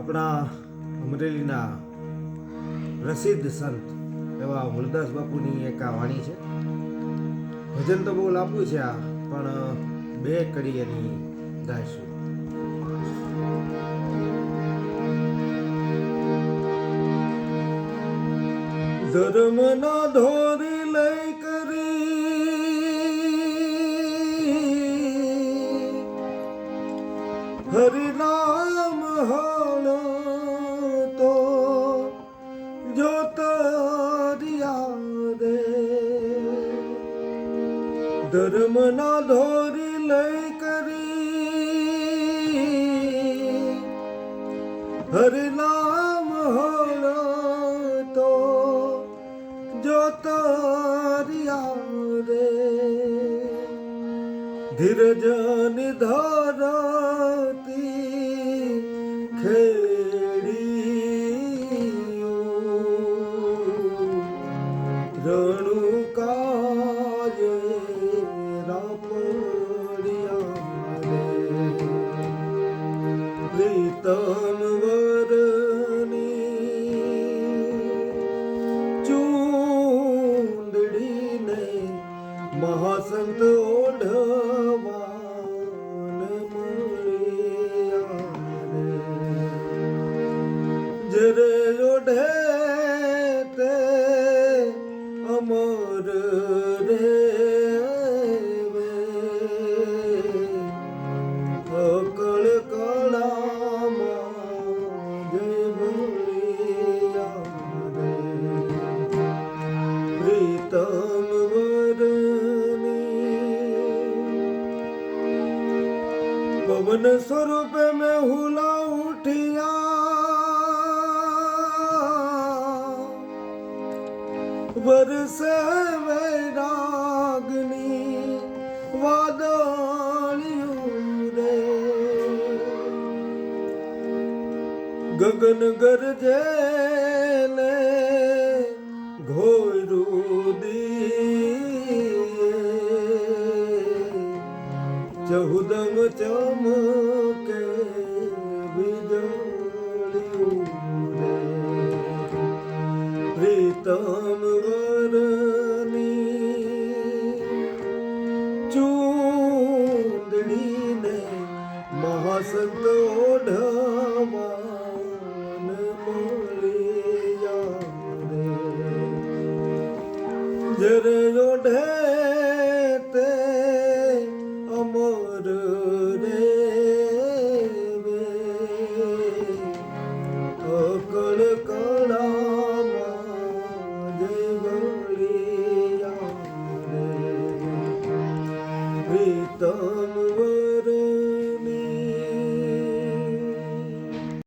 આપણા અમરેલીના પ્રસિદ્ધ સંત એવા મુરદાસ બાપુની એક આ વાણી છે. ભજન તો બહુ લાંબુ છે આ, પણ બે કડી એની ગાઈશું ધર્મનો ધોરી લઈ કરી હરિનામ ધર્મના ધોરી લઈ કરી હરિનામ હણો તો જોતરિયા રે ધીરજ નિધારતી ખેડી પ્રીતમ વરની ચૂંદડીને મહાસંત ઓઢવાન મળ્યા જરે ઓઢે પવન સ્વરૂપે મેં હુલા ઉઠિયા વરસે વૈરાગની વાદળિયું રે ગગન ગરજે ને ઘોયરું દીએ ચહુદમ ચમકે વીજળિયું રે પ્રીતમ વરની ચૂંદડીને দুধের ওঢেতে অমর রে অকল কলাম দেবলিয়া রে। প্রীতম